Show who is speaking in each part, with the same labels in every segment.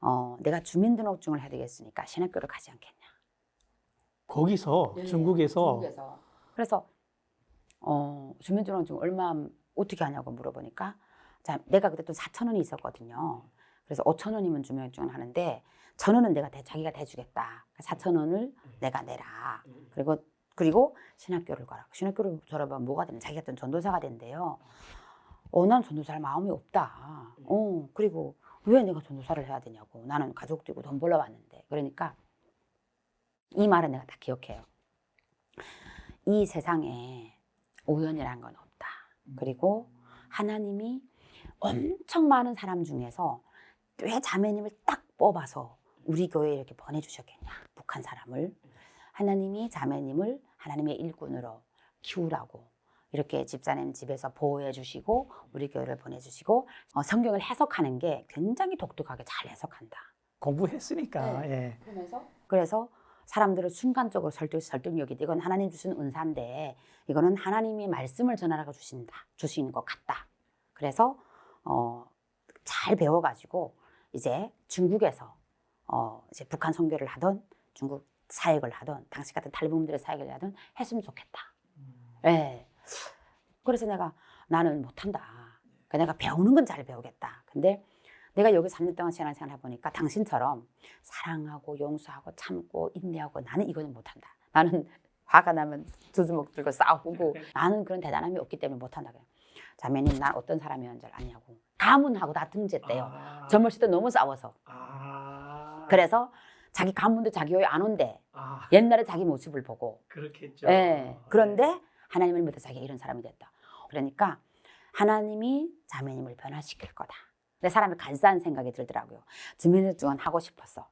Speaker 1: 어, 내가 주민등록증을 해야 되겠으니까 신학교를 가지 않겠냐.
Speaker 2: 거기서 중국에서
Speaker 1: 그래서 어, 주민등록증 얼마 어떻게 하냐고 물어보니까 자, 내가 그때 또 4천 원이 있었거든요. 그래서 5천 원이면 주민등록증을 하는데 천 원은 내가 대, 자기가 대주겠다. 4천 원을 내가 내라. 그리고 그리고 신학교를 가라. 신학교를 졸업하면 뭐가 되는? 자기가 또 전도사가 된대요. 어, 난 전도사할 마음이 없다. 어, 그리고 왜 내가 전도사를 해야 되냐고. 나는 가족도 있고 돈 벌러 왔는데. 그러니까 이 말은 내가 다 기억해요. 이 세상에 우연이란 건 없다. 그리고 하나님이 엄청 많은 사람 중에서 왜 자매님을 딱 뽑아서 우리 교회에 이렇게 보내주셨겠냐. 북한 사람을. 하나님이 자매님을 하나님의 일꾼으로 키우라고 이렇게 집사님 집에서 보호해 주시고 우리 교회를 보내주시고 어, 성경을 해석하는 게 굉장히 독특하게 잘 해석한다.
Speaker 2: 공부했으니까
Speaker 1: 네.
Speaker 2: 예.
Speaker 1: 그러면서 그래서 사람들을 순간적으로 설득 설득력이 돼. 이건 하나님 주신 은사인데 이거는 하나님이 말씀을 전하라고 주신다 주시는 것 같다. 그래서 어, 잘 배워가지고 이제 중국에서 어, 이제 북한 선교를 하던 중국 사역을 하던 당시 같은 탈북민들의 사역을 하던 했으면 좋겠다. 예. 그래서 내가 나는 못한다. 그러니까 내가 배우는 건 잘 배우겠다. 근데 내가 여기 3년 동안 신앙생활 해보니까 당신처럼 사랑하고 용서하고 참고 인내하고 나는 이거는 못한다. 나는 화가 나면 두두목 들고 싸우고 나는 그런 대단함이 없기 때문에 못한다. 그래요. 자매님 난 어떤 사람이었는 줄 아냐고. 가문하고 다 등졌대요.
Speaker 2: 아.
Speaker 1: 젊을 때도 너무 싸워서.
Speaker 2: 아.
Speaker 1: 그래서 자기 가문도 자기 교회 안 온대.
Speaker 2: 아,
Speaker 1: 옛날에 자기 모습을 보고.
Speaker 2: 그렇겠죠.
Speaker 1: 예. 그런데 하나님을 믿어 자기가 이런 사람이 됐다. 그러니까 하나님이 자매님을 변화시킬 거다. 내 사람이 간사한 생각이 들더라고요. 주민등록증은 하고 싶었어.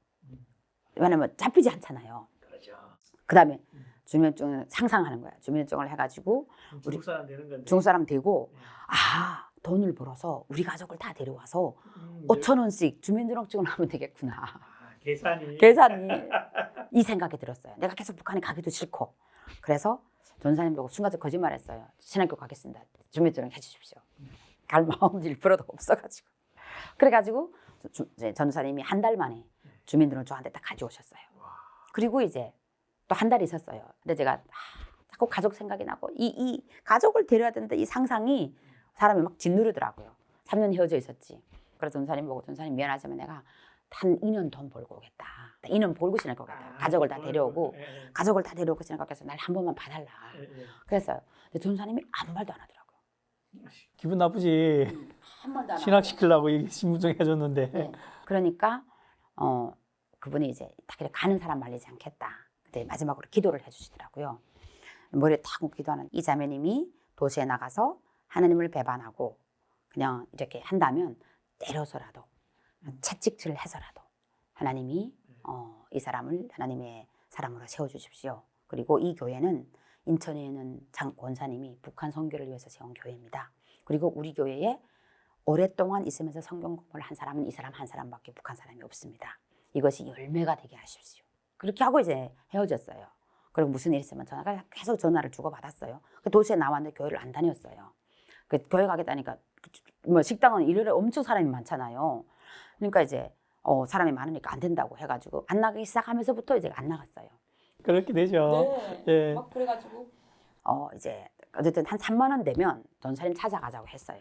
Speaker 1: 왜냐면 잡히지 않잖아요.
Speaker 2: 그렇죠.
Speaker 1: 그 다음에
Speaker 2: 음.
Speaker 1: 주민등록증을 상상하는 거야. 주민등록증을 해가지고
Speaker 2: 중국 사람 되는 건데.
Speaker 1: 중국 사람 되고
Speaker 2: 네.
Speaker 1: 아 돈을 벌어서 우리 가족을 다 데려와서
Speaker 2: 음,
Speaker 1: 5천 원씩 주민등록증을 하면 되겠구나.
Speaker 2: 아, 계산이.
Speaker 1: 계산이 이 생각이 들었어요. 내가 계속 북한에 가기도 싫고 그래서 전사님 보고 순간적으로 거짓말했어요. 신학교 가겠습니다. 주민등록 해주십시오. 갈 마음도 1%도 없어가지고 그래가지고 전사님이 한 달 만에 주민등록 저한테 딱 가져오셨어요.
Speaker 2: 와.
Speaker 1: 그리고 이제 또 한 달 있었어요. 근데 제가 아, 자꾸 가족 생각이 나고 이, 이 가족을 데려야 되는데 이 상상이 사람이 막 짓누르더라고요. 3년 헤어져 있었지. 그래서 전사님 보고 전사님 미안하지만 내가 한 2년 돈 벌고 오겠다. 2년 벌고 지낼 것 같아.
Speaker 2: 아,
Speaker 1: 가족을 다 데려오고
Speaker 2: 예, 예.
Speaker 1: 가족을 다 데려오고 지낼 것 같아서 날한 번만 봐달라.
Speaker 2: 예, 예.
Speaker 1: 그랬어요. 근데 전사님이 아무 말도 안 하더라고요.
Speaker 2: 기분 나쁘지.
Speaker 1: 한 말도 안
Speaker 2: 신학시키려고 이게 신분증 해줬는데.
Speaker 1: 네. 그러니까 어 그분이 이제 딱 이렇게 가는 사람 말리지 않겠다. 근데 마지막으로 기도를 해주시더라고요. 머리에 탁 기도하는 이 자매님이 도시에 나가서 하나님을 배반하고 그냥 이렇게 한다면 때려서라도 채찍질을 해서라도 하나님이 어, 이 사람을 하나님의 사람으로 세워주십시오. 그리고 이 교회는 인천에 있는 장 권사님이 북한 선교를 위해서 세운 교회입니다. 그리고 우리 교회에 오랫동안 있으면서 성경 공부를 한 사람은 이 사람 한 사람밖에 북한 사람이 없습니다. 이것이 열매가 되게 하십시오. 그렇게 하고 이제 헤어졌어요. 그리고 무슨 일 있으면 전화가 계속 전화를 주고 받았어요. 그 도시에 나왔는데 교회를 안 다녔어요. 그 교회 가겠다니까 뭐 식당은 일요일에 엄청 사람이 많잖아요. 그러니까 이제 어, 사람이 많으니까 안 된다고 해가지고 안 나가기 시작하면서부터 이제 안 나갔어요.
Speaker 2: 그렇게 되죠. 예.
Speaker 1: 막 그래가지고 어 이제 어쨌든 한 3만 원 되면 전사님 찾아가자고 했어요.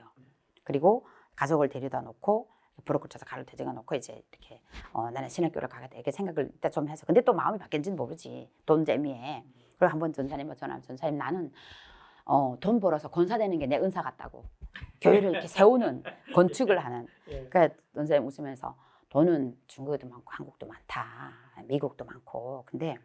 Speaker 1: 그리고 가족을 데려다 놓고 브로커 쳐서 가를 데려다 놓고 이제 이렇게 어 나는 신학교를 가겠다 이렇게 생각을 일단 좀 해서 근데 또 마음이 바뀐지는 모르지 돈 재미에 그리고 한번 전사님한테 전화하면 전사님 나는 어 돈 벌어서 권사 되는 게 내 은사 같다고 교회를 이렇게 세우는 건축을 하는
Speaker 2: 예.
Speaker 1: 그러니까 전사님 웃으면서 돈은 중국에도 많고 한국도 많다 미국도 많고 근데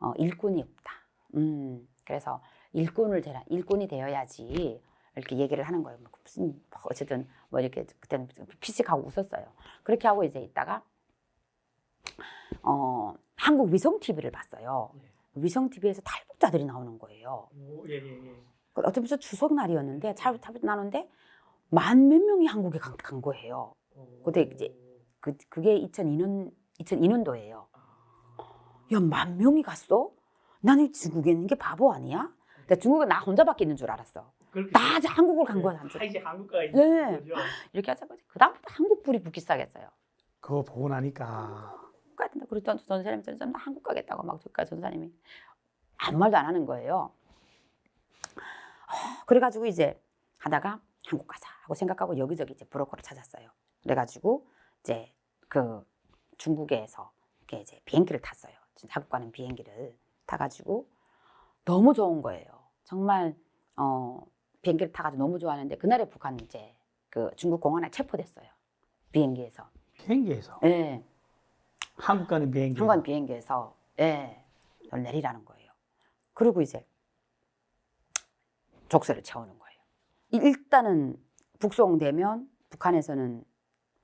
Speaker 1: 어, 일꾼이 없다. 음, 그래서 일꾼을 되라, 일꾼이 되어야지 이렇게 얘기를 하는 거예요. 뭐 무슨 뭐 어쨌든 뭐 이렇게 그때는 피식하고 웃었어요. 그렇게 하고 이제 있다가 어, 한국 위성 TV를 봤어요. 위성 TV에서 탈북자들이 나오는 거예요.
Speaker 2: 오, 예, 예, 예.
Speaker 1: 그 어떤 저 추석 날이었는데 탈북 탈북 나는데 만 몇 명이 한국에 간, 간 거예요.
Speaker 2: 오.
Speaker 1: 그때 이제 그 그게 2002년 2002년도예요. 야, 만 명이 갔어? 나는 중국에 있는 게 바보 아니야? 근데 중국에 나 혼자밖에 있는 줄 알았어. 나 이제 한국을 간 거야.
Speaker 2: 다 이제 한국가
Speaker 1: 네.
Speaker 2: 있는 거죠.
Speaker 1: 이렇게 하자마자 그 다음부터 한국 불이 붙기 시작했어요.
Speaker 2: 그거 보고 나니까
Speaker 1: 한국 가야 된다. 그랬더니 전사님이 전 한국 가겠다고 막 저까 전사님이 아무 말도 안 하는 거예요. 어, 그래가지고 이제 하다가 한국 가자 하고 생각하고 여기저기 이제 브로커를 찾았어요. 그래가지고 이제 그 중국에서 이렇게 이제 비행기를 탔어요. 한국 가는 비행기를 타가지고 너무 좋은 거예요. 정말 어 비행기를 타가지고 너무 좋아하는데 그날에 북한 이제 그 중국 공안에 체포됐어요. 비행기에서.
Speaker 2: 비행기에서
Speaker 1: 예.
Speaker 2: 한국 가는 비행기
Speaker 1: 한관 비행기에서 예, 저를 내리라는 거예요. 그리고 이제 족쇄를 채우는 거예요. 일단은 북송되면 북한에서는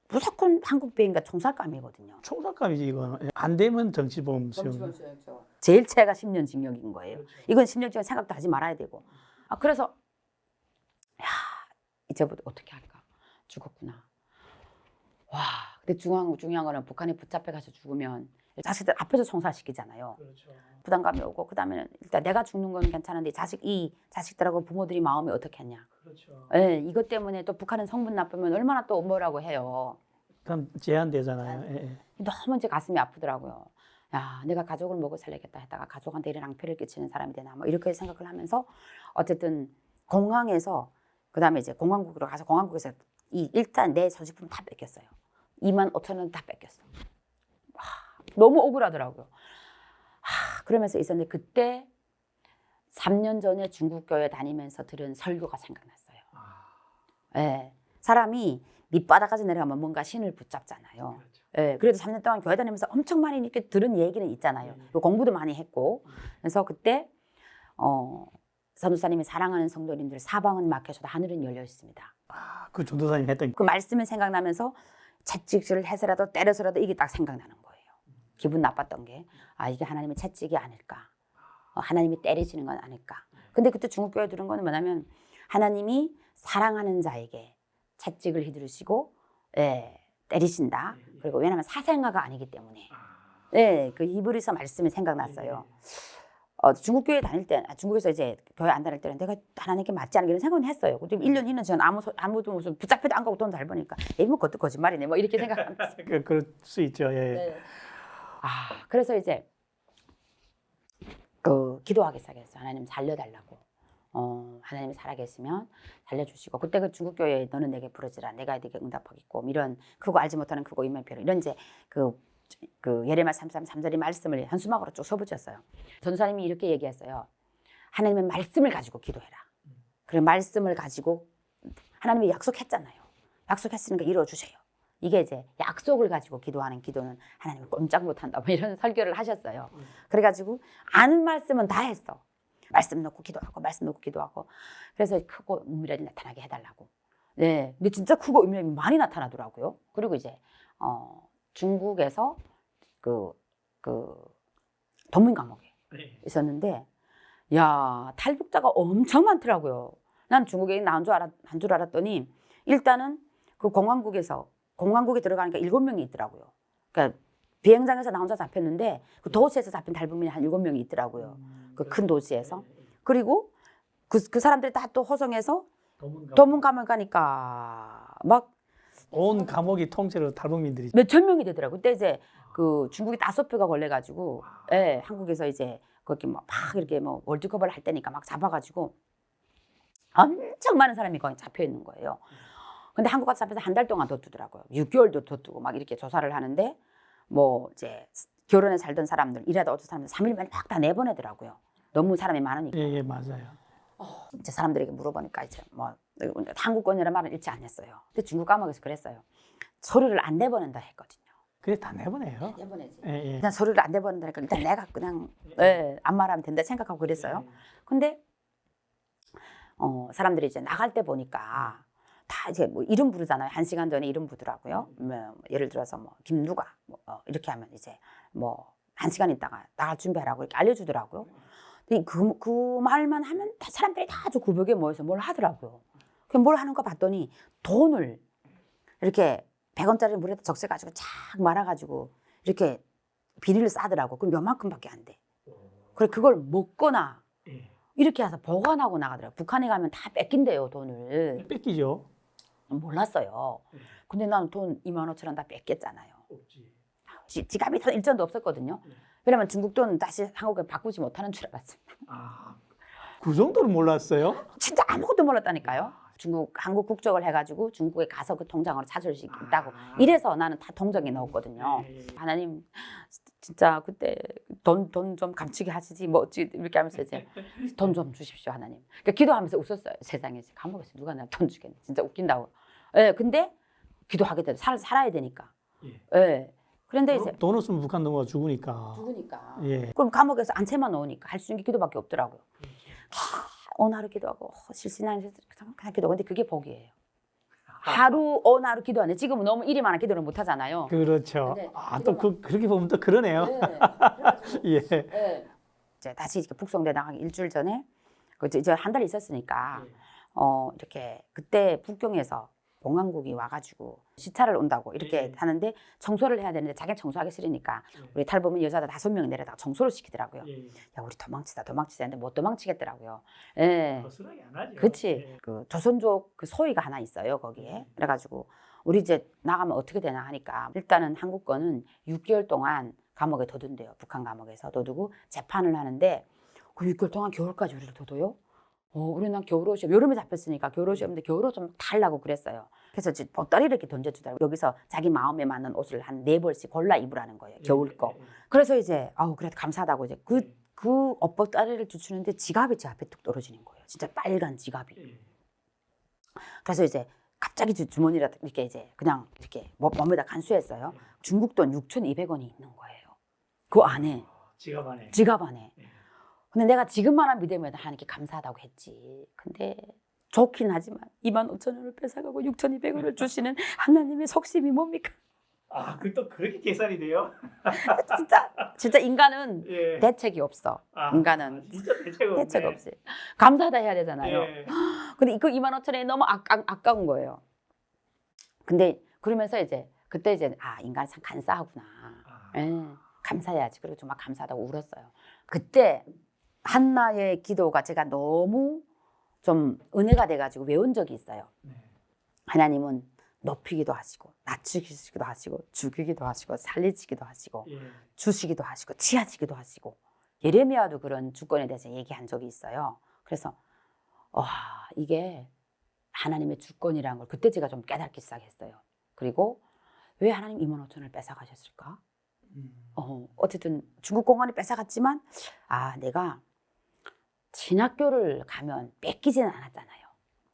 Speaker 1: 무조건 한국 비행기가 총살감이거든요.
Speaker 2: 총살감이지 이거는 안 되면 정치범 수용
Speaker 1: 제일 차가 10년 징역인 거예요. 이건 10년 징역 생각도 하지 말아야 되고. 아 그래서 야 이제부터 어떻게 할까? 죽었구나. 와, 근데 중요한 중요한 거는 북한에 붙잡혀 가서 죽으면 자식들 앞에서 총살시키잖아요.
Speaker 2: 그렇죠.
Speaker 1: 부담감이 오고 그다음에는 일단 내가 죽는 건 괜찮은데 자식 이 자식들하고 부모들이 마음이 어떻겠냐.
Speaker 2: 그렇죠.
Speaker 1: 예, 이것 때문에 또 북한은 성분 나쁘면 얼마나 또 뭐라고 해요.
Speaker 2: 그럼 제한되잖아요. 예, 예.
Speaker 1: 너무 이제 가슴이 아프더라고요. 야, 내가 가족을 먹어 살려겠다 했다가 가족한테 이런 낭패를 끼치는 사람이 되나 뭐 이렇게 생각을 하면서 어쨌든 공항에서 그다음에 이제 공항국으로 가서 공항국에서 이 일단 내 소지품 다 뺏겼어요. 2만 5천 원 다 뺏겼어. 와, 너무 억울하더라고요. 하, 그러면서 있었는데 그때 3년 전에 중국 교회 다니면서 들은 설교가 생각났어요. 예. 사람이 밑바닥까지 내려가면 뭔가 신을 붙잡잖아요.
Speaker 2: 그렇죠.
Speaker 1: 예, 그래도 3년 동안 교회 다니면서 엄청 많이 이렇게 들은 얘기는 있잖아요.
Speaker 2: 음.
Speaker 1: 그 공부도 많이 했고. 그래서 그때 어, 선우사님이 사랑하는 성도님들 사방은 막혀져도 하늘은 열려 있습니다.
Speaker 2: 아, 그 전도사님 했던
Speaker 1: 그 말씀이 생각나면서 채찍질을 해서라도 때려서라도 이게 딱 생각나는 거예요. 기분 나빴던 게 아 이게 하나님의 채찍이 아닐까. 어, 하나님이 때리시는 건 아닐까. 근데 그때 중국 교회 들은 거는 뭐냐면 하나님이 사랑하는 자에게 채찍을 휘두르시고 예, 때리신다. 그리고 왜냐하면 사생아가 아니기 때문에. 네, 그 히브리서 말씀이 생각났어요. 어, 중국 교회 다닐 때, 아, 중국에서 이제 교회 안 다닐 때는 내가 하나님께 맞지 않은 이런 생각은 했어요. 근데 1년, 2년 전 아무, 소- 아무도 무슨 붙잡혀도 안 가고 돈 잘 버니까, 에이, 뭐 그것도 거짓말이네. 뭐 이렇게 생각하면서.
Speaker 2: 그, 그럴 수 있죠. 예.
Speaker 1: 네. 아, 그래서 이제 그 기도하기 시작했어요. 하나님 살려달라고. 어, 하나님이 살아계시면 살려주시고 그때 그 중국 교회에 너는 내게 부르지라 내가 네게 응답하겠고 뭐 이런 그거 알지 못하는 그거 임명표로 이런 이제 그, 그 예레미야 33, 3절의 말씀을 현수막으로 쭉 써붙였어요. 전사님이 이렇게 얘기했어요. 하나님의 말씀을 가지고 기도해라. 그리고 말씀을 가지고 하나님이 약속했잖아요. 약속했으니까 이루어 주세요. 이게 이제 약속을 가지고 기도하는 기도는 하나님이 꼼짝 못한다. 뭐 이런 설교를 하셨어요. 그래가지고 아는 말씀은 다 했어. 말씀 놓고 기도하고 말씀 놓고 기도하고 그래서 크고 은밀하게 나타나게 해달라고. 네, 근데 진짜 크고 은밀하게 많이 나타나더라고요. 그리고 이제 어, 중국에서 그그 동문 감옥에 있었는데 야 탈북자가 엄청 많더라고요. 난 중국에 나온 줄 알았 한줄 알았더니 일단은 그 공항국에서 공항국에 들어가니까 일곱 명이 있더라고요. 그러니까 비행장에서 나 혼자 잡혔는데 그 도시에서 잡힌 탈북민이 한 일곱 명이 있더라고요. 그 큰 도시에서 그리고 그, 그 사람들이 다 또 호성에서 도문 감옥 가니까 막
Speaker 2: 온 감옥이 통째로 탈북민들이
Speaker 1: 몇천 명이 되더라고. 그때 이제 그 중국이 다섯 표가 걸려가지고, 예, 한국에서 이제 거기 막, 막 이렇게 뭐 월드컵을 할 때니까 막 잡아가지고 엄청 많은 사람이 거기 잡혀 있는 거예요. 근데 한국 가서 잡혀서 한 달 동안 더 두더라고요. 6개월도 더 두고 막 이렇게 조사를 하는데 뭐 이제 결혼에 살던 사람들, 일하다 어떤 사람들 3일 만에 막 다 내보내더라고요. 너무 사람이 많으니까.
Speaker 2: 예, 예, 맞아요.
Speaker 1: 이제 사람들에게 물어보니까 이제 뭐 한국권이라는 말은 잃지 않았어요. 근데 중국 감옥에서 그랬어요. 서류를 안 내보낸다 했거든요.
Speaker 2: 그래 다 내보내요.
Speaker 1: 내보내지.
Speaker 2: 예, 예.
Speaker 1: 일단 서류를 안 내보낸다니까 일단 내가 그냥 예, 안 말하면 된다 생각하고 그랬어요. 근데 어, 사람들이 이제 나갈 때 보니까 다 이제 뭐 이름 부르잖아요. 한 시간 전에 이름 부르더라고요. 뭐 예를 들어서 뭐 김누가 뭐 어, 이렇게 하면 이제 뭐 한 시간 있다가 나갈 준비하라고 이렇게 알려주더라고요. 근데 그, 그 말만 하면 다 사람들이 다 아주 구벽에 모여서 뭘 하더라고요. 그뭘 하는 거 봤더니 돈을 이렇게 100원짜리 물에다 적셔가지고 쫙 말아가지고 이렇게 비닐을 싸더라고. 그럼 요만큼밖에 안 돼. 그래 그걸 먹거나
Speaker 2: 예.
Speaker 1: 이렇게 해서 보관하고 나가더라고. 북한에 가면 다 뺏긴대요 돈을.
Speaker 2: 뺏기죠.
Speaker 1: 몰랐어요. 근데 나는 돈 2만 5천 원다 뺏겼잖아요.
Speaker 2: 없지.
Speaker 1: 지, 지갑이 더 일전도 없었거든요.
Speaker 2: 네.
Speaker 1: 왜냐면 중국 돈 다시 한국에 바꾸지 못하는 줄 알았습니다.
Speaker 2: 아, 그 정도는 몰랐어요?
Speaker 1: 진짜 아무것도 몰랐다니까요. 중국 한국 국적을 해가지고 중국에 가서 그 통장으로 찾을 수 있다고.
Speaker 2: 아.
Speaker 1: 이래서 나는 다 통장에 넣었거든요.
Speaker 2: 예, 예.
Speaker 1: 하나님 진짜 그때 돈 돈 좀 감추게 하시지 뭐 어찌 이렇게 하면서 이제 돈 좀 주십시오 하나님. 그러니까 기도하면서 웃었어요. 세상에 감옥에서 누가 내가 돈 주겠네. 진짜 웃긴다고. 예, 근데 기도하게 돼. 살 살아야 되니까.
Speaker 2: 예.
Speaker 1: 예. 그런데 이제
Speaker 2: 돈 없으면 북한 동무가 죽으니까.
Speaker 1: 죽으니까.
Speaker 2: 예.
Speaker 1: 그럼 감옥에서 안채만 넣으니까 할 수 있는 게 기도밖에 없더라고요. 하, 어느 하루 기도하고 어, 실신한 그냥 기도. 근데 그게 복이에요. 하루 어느 하루 기도하네. 지금은 너무 일이 많아 기도를 못 하잖아요.
Speaker 2: 그렇죠.
Speaker 1: 네.
Speaker 2: 아, 또 그, 그렇게 보면 또 그러네요. 예.
Speaker 1: 이제 다시 이렇게 북송돼 나가기 일주일 전에 그 이제- 이제 한달 있었으니까
Speaker 2: 예.
Speaker 1: 어 이렇게 그때 북경에서 봉안국이 와가지고 시차를 온다고 이렇게
Speaker 2: 예.
Speaker 1: 하는데 청소를 해야 되는데 자기는 청소하기 싫으니까
Speaker 2: 예.
Speaker 1: 우리 탈북민 여자들 다섯 명 내려다가 청소를 시키더라고요.
Speaker 2: 예.
Speaker 1: 야 우리 도망치다 도망치자 했는데 못 도망치겠더라고요. 예.
Speaker 2: 거슬하게 안 하죠.
Speaker 1: 그치.
Speaker 2: 예.
Speaker 1: 그 조선족 그 소위가 하나 있어요 거기에. 그래가지고 우리 이제 나가면 어떻게 되나 하니까 일단은 한국권은 6개월 동안 감옥에 둬둔대요. 북한 감옥에서 둬두고 재판을 하는데 그 6개월 동안 겨울까지 우리를 둬둬요. 어, 우리 난 겨울옷이 여름에 잡혔으니까 겨울옷이 없는데 겨울옷 좀 달라고 그랬어요. 그래서 이제 보따리를 이렇게 던져주더라고. 여기서 자기 마음에 맞는 옷을 한 네 벌씩 골라 입으라는 거예요. 겨울 거.
Speaker 2: 예.
Speaker 1: 그래서 이제 아우 그래 감사하다고 이제 그그 옷보따리를 주추는데 지갑이 제 앞에 뚝 떨어지는 거예요. 진짜 빨간 지갑이.
Speaker 2: 예.
Speaker 1: 그래서 이제 갑자기 주- 주머니라 이렇게 이제 그냥 이렇게 몸- 몸에다 간수했어요. 중국 돈 6,200원이 있는 거예요. 그 안에
Speaker 2: 지갑 안에.
Speaker 1: 지갑 안에.
Speaker 2: 예.
Speaker 1: 근데 내가 지금만한 믿으면 하나님께 감사하다고 했지. 근데 좋긴 하지만 2만 5천 원을 뺏어가고 6,200원을 주시는 하나님의 속심이 뭡니까?
Speaker 2: 아, 그 또 그렇게 계산이 돼요?
Speaker 1: 진짜 진짜 인간은
Speaker 2: 예.
Speaker 1: 대책이 없어.
Speaker 2: 아,
Speaker 1: 인간은
Speaker 2: 진짜 대책.
Speaker 1: 대책 없이 감사하다 해야 되잖아요.
Speaker 2: 예.
Speaker 1: 근데 이거 2만 5천 원이 너무 아까, 아까운 거예요. 근데 그러면서 이제 그때 이제 아 인간 참 간사하구나.
Speaker 2: 아,
Speaker 1: 예, 감사해야지. 그리고 좀막 감사하다고 울었어요. 그때 한나의 기도가 제가 너무 좀 은혜가 돼가지고 외운 적이 있어요.
Speaker 2: 네.
Speaker 1: 하나님은 높이기도 하시고 낮추기도 하시고 죽이기도 하시고 살리시기도 하시고
Speaker 2: 예.
Speaker 1: 주시기도 하시고 치하시기도 하시고 예레미야도 그런 주권에 대해서 얘기한 적이 있어요. 그래서 와 이게 하나님의 주권이라는 걸 그때 제가 좀 깨닫기 시작했어요. 그리고 왜 하나님 2만 5천을 뺏어가셨을까?
Speaker 2: 음.
Speaker 1: 어, 어쨌든 중국 공안이 뺏어갔지만 아 내가 신학교를 가면 뺏기지는 않았잖아요.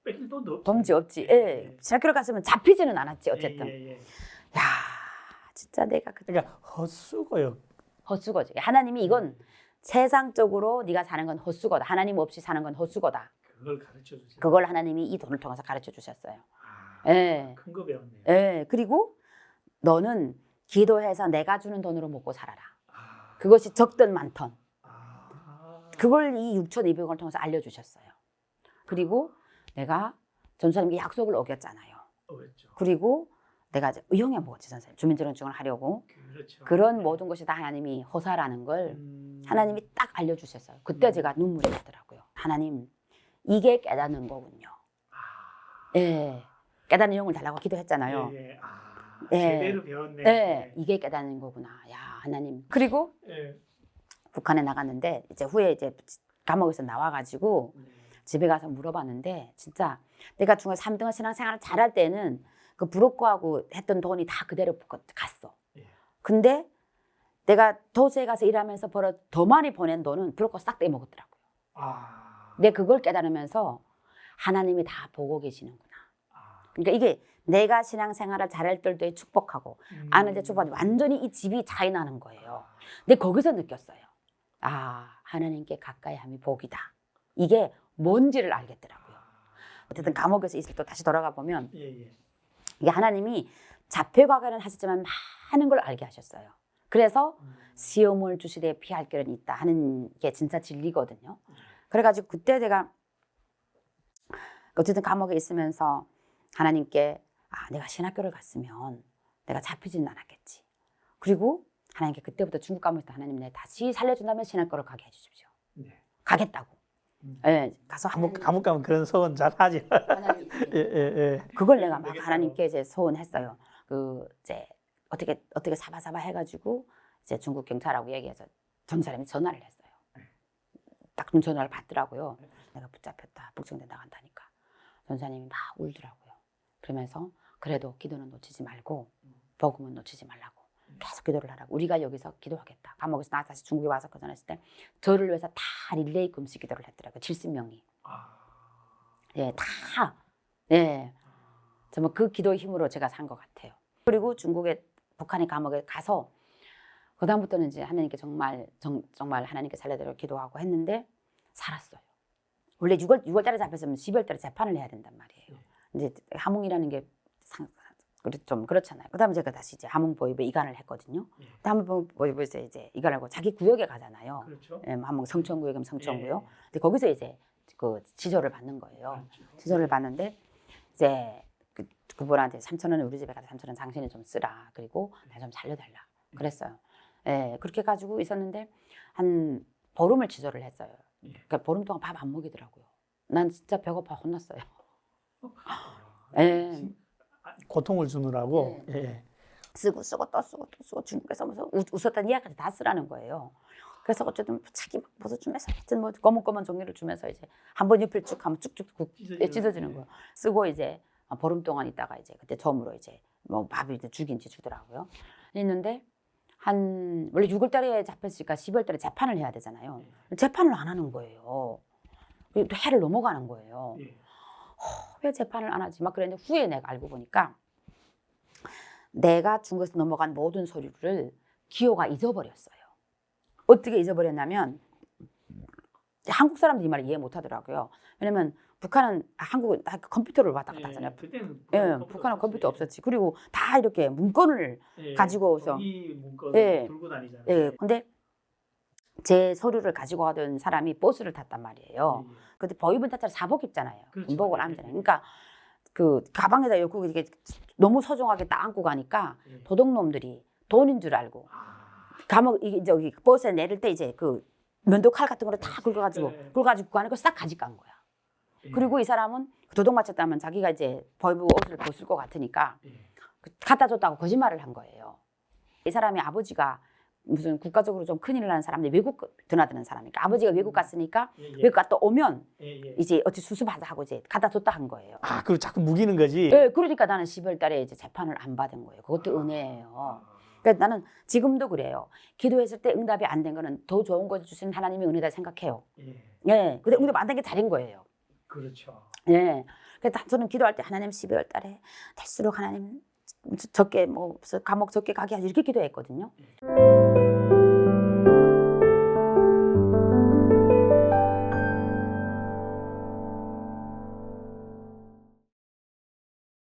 Speaker 2: 뺏길 돈도 없지.
Speaker 1: 덤지 없지. 예, 신학교를 갔으면 잡히지는 않았지 어쨌든.
Speaker 2: 예, 예, 예.
Speaker 1: 야 진짜 내가 그
Speaker 2: 그러니까 헛수고요.
Speaker 1: 헛수고지. 하나님이 이건 세상적으로 네가 사는 건 헛수고다. 하나님 없이 사는 건 헛수고다.
Speaker 2: 그걸 가르쳐 주세요.
Speaker 1: 그걸 하나님이 이 돈을 통해서 가르쳐 주셨어요.
Speaker 2: 아,
Speaker 1: 예.
Speaker 2: 큰 거 배웠네요.
Speaker 1: 예. 그리고 너는 기도해서 내가 주는 돈으로 먹고 살아라.
Speaker 2: 아,
Speaker 1: 그것이 적든 많던
Speaker 2: 아,
Speaker 1: 그걸 이 6,200원을 통해서 알려주셨어요. 그리고 내가 전사님께 약속을 어겼잖아요.
Speaker 2: 어렵죠.
Speaker 1: 그리고 내가 이제 의형해 먹었지 전사님 주민등록증을 하려고
Speaker 2: 그렇죠.
Speaker 1: 그런
Speaker 2: 네.
Speaker 1: 모든 것이 다 하나님이 허사라는 걸
Speaker 2: 음,
Speaker 1: 하나님이 딱 알려주셨어요. 그때
Speaker 2: 음.
Speaker 1: 제가 눈물이 나더라고요. 하나님, 이게 깨닫는 거군요.
Speaker 2: 아,
Speaker 1: 예. 깨닫는 영을 달라고 기도했잖아요.
Speaker 2: 예, 예. 아,
Speaker 1: 예.
Speaker 2: 제대로 배웠네.
Speaker 1: 예. 이게 깨닫는 거구나. 야, 하나님. 그리고
Speaker 2: 예.
Speaker 1: 북한에 나갔는데, 이제 후에 이제 감옥에서 나와가지고
Speaker 2: 네.
Speaker 1: 집에 가서 물어봤는데, 진짜 내가 중학교 3등원 신앙생활을 잘할 때는 그 부럽고하고 했던 돈이 다 그대로 갔어.
Speaker 2: 예.
Speaker 1: 근데 내가 도시에 가서 일하면서 벌어 더 많이 보낸 돈은 부럽고 싹 떼먹었더라고요.
Speaker 2: 아,
Speaker 1: 내 그걸 깨달으면서 하나님이 다 보고 계시는구나.
Speaker 2: 아,
Speaker 1: 그러니까 이게 내가 신앙생활을 잘할 때도 축복하고
Speaker 2: 음.
Speaker 1: 때 축복하고 완전히 이 집이 차이 나는 거예요. 근데 거기서 느꼈어요. 아 하나님께 가까이 함이 복이다. 이게 뭔지를 알겠더라고요. 어쨌든 감옥에서 있을 때 다시 돌아가 보면
Speaker 2: 예, 예.
Speaker 1: 이게 하나님이 자폐과거는 하셨지만 많은 걸 알게 하셨어요. 그래서
Speaker 2: 음.
Speaker 1: 시험을 주시되 피할 길은 있다 하는 게 진짜 진리거든요. 그래가지고 그때 제가 어쨌든 감옥에 있으면서 하나님께 아 내가 신학교를 갔으면 내가 잡히지는 않았겠지. 그리고 하나님께 그때부터 중국 감옥에서 하나님 내 다시 살려준다면 신학교를 가게 해주십시오.
Speaker 2: 네.
Speaker 1: 가겠다고.
Speaker 2: 음.
Speaker 1: 예, 가서
Speaker 2: 감옥
Speaker 1: 하나님-
Speaker 2: 감옥 가면 그런 소원 잘 하지. 예, 예, 예.
Speaker 1: 그걸 내가 막. 하나님께 이제 소원했어요. 그 이제 어떻게 어떻게 사바사바 해가지고 이제 중국 경찰하고 얘기해서 전 사람이 전화를 했어요. 딱 전화를 받더라고요. 내가 붙잡혔다. 북청대 나간다니까. 전사님이 막 울더라고요. 그러면서 그래도 기도는 놓치지 말고 복음은 놓치지 말라고 계속 기도를 하라고 우리가 여기서 기도하겠다. 감옥에서 나 다시 중국에 와서 거전했을 때 저를 위해서 다 릴레이 금식 기도를 했더라고요. 70명이.
Speaker 2: 아.
Speaker 1: 예, 다. 예. 정말 그 기도의 힘으로 제가 산 것 같아요. 그리고 중국의 북한의 감옥에 가서 그 다음부터는 이제 하나님께 정말 정, 정말 하나님께 살려드려 기도하고 했는데 살았어요. 원래 6월 6월 달에 잡혔으면 12월 달에 재판을 해야 된단 말이에요. 이제 함흥이라는 게 상, 좀 그렇잖아요. 그다음에 제가 다시 이제 함흥 보입에 이관을 했거든요.
Speaker 2: 예.
Speaker 1: 함흥 보입에서 이제 이관하고 자기 구역에 가잖아요.
Speaker 2: 그렇죠.
Speaker 1: 예, 함흥 성천구역이면 성천구역.
Speaker 2: 예.
Speaker 1: 근데 거기서 이제 그 지조를 받는 거예요.
Speaker 2: 그렇죠.
Speaker 1: 지조를 받는데 이제 그, 그분한테 3천 원을 우리 집에 가서 3천 원 당신이 좀 쓰라. 그리고 나 좀 살려달라. 그랬어요. 예, 그렇게 가지고 있었는데 한 보름을 지조를 했어요.
Speaker 2: 예.
Speaker 1: 그러니까 보름 동안 밥 안 먹이더라고요. 난 진짜 배고파 혼났어요.
Speaker 2: 아,
Speaker 1: 예.
Speaker 2: 고통을 주느라고.
Speaker 1: 네.
Speaker 2: 예.
Speaker 1: 쓰고 쓰고 또 쓰고 또 쓰고 중국에서 무슨 웃- 웃었던 이야기까지 다 쓰라는 거예요. 그래서 어쨌든 자기 막 벗어 주면서 하여튼 뭐 검은검은 종이를 주면서 이제 한 번 옆을 쭉 하면 쭉쭉 국- 예, 찢어지는 거예요. 쓰고 이제 보름 동안 있다가 이제 그때 처음으로 이제 뭐 밥을 이제 죽인지 주더라고요. 있는데 한 원래 6월 달에 잡혔으니까 12월 달에 재판을 해야 되잖아요. 재판을 안 하는 거예요. 그리고 또 해를 넘어가는 거예요.
Speaker 2: 예.
Speaker 1: 왜 재판을 안 하지? 막 그랬는데 후에 내가 알고 보니까 내가 중국에서 넘어간 모든 서류를 기호가 잊어버렸어요. 어떻게 잊어버렸냐면 한국 사람들이 이 말을 이해 못 하더라고요. 왜냐면 북한은 한국은 다 컴퓨터를 왔다 갔다 하잖아요.
Speaker 2: 그때는
Speaker 1: 예,
Speaker 2: 컴퓨터
Speaker 1: 북한은 컴퓨터. 없었지. 그리고 다 이렇게 문건을
Speaker 2: 예.
Speaker 1: 가지고서.
Speaker 2: 이 문건
Speaker 1: 예.
Speaker 2: 들고 다니잖아요.
Speaker 1: 예, 근데 제 서류를 가지고 가던 사람이 버스를 탔단 말이에요. 근데 보이번 타짜를 사복 입잖아요.
Speaker 2: 그렇죠.
Speaker 1: 군복을
Speaker 2: 예,
Speaker 1: 안잖아요.
Speaker 2: 예.
Speaker 1: 그러니까 그 가방에다 이렇게 이게 너무 소중하게 딱 안고 가니까
Speaker 2: 예.
Speaker 1: 도둑놈들이 돈인 줄 알고
Speaker 2: 아,
Speaker 1: 감옥 이게 저기 버스에 내릴 때 이제 그 면도 칼 같은 거를 다 긁어가지고
Speaker 2: 네.
Speaker 1: 긁어가지고 그 안에 거싹 가져간 거야.
Speaker 2: 예.
Speaker 1: 그리고 이 사람은 도둑 맞췄다면 자기가 이제 벌브 옷을 벗을 것 같으니까
Speaker 2: 예.
Speaker 1: 그 갖다 줬다고 거짓말을 한 거예요. 이 사람이 아버지가 무슨 국가적으로 좀 큰일 나는 사람인데 외국 드나드는 사람이니까 아버지가 외국 갔으니까
Speaker 2: 예, 예.
Speaker 1: 외국 갔다 오면
Speaker 2: 예, 예.
Speaker 1: 이제 어찌 수습하자 하고 이제 갖다 줬다 한 거예요.
Speaker 2: 아, 그리고 자꾸 무기는 거지.
Speaker 1: 예, 그러니까 나는 12월 달에 이제 재판을 안 받은 거예요. 그것도 은혜예요.
Speaker 2: 아.
Speaker 1: 그러니까 나는 지금도 그래요. 기도했을 때 응답이 안 된 거는 더 좋은 거 주신 하나님의 은혜다 생각해요.
Speaker 2: 예.
Speaker 1: 예. 근데 응답 안 된 게 잘인 거예요.
Speaker 2: 그렇죠.
Speaker 1: 예. 그래서 저는 기도할 때 하나님 12월 달에 될수록 하나님 적게 뭐 감옥 적게 가게 하지 이렇게 기도했거든요.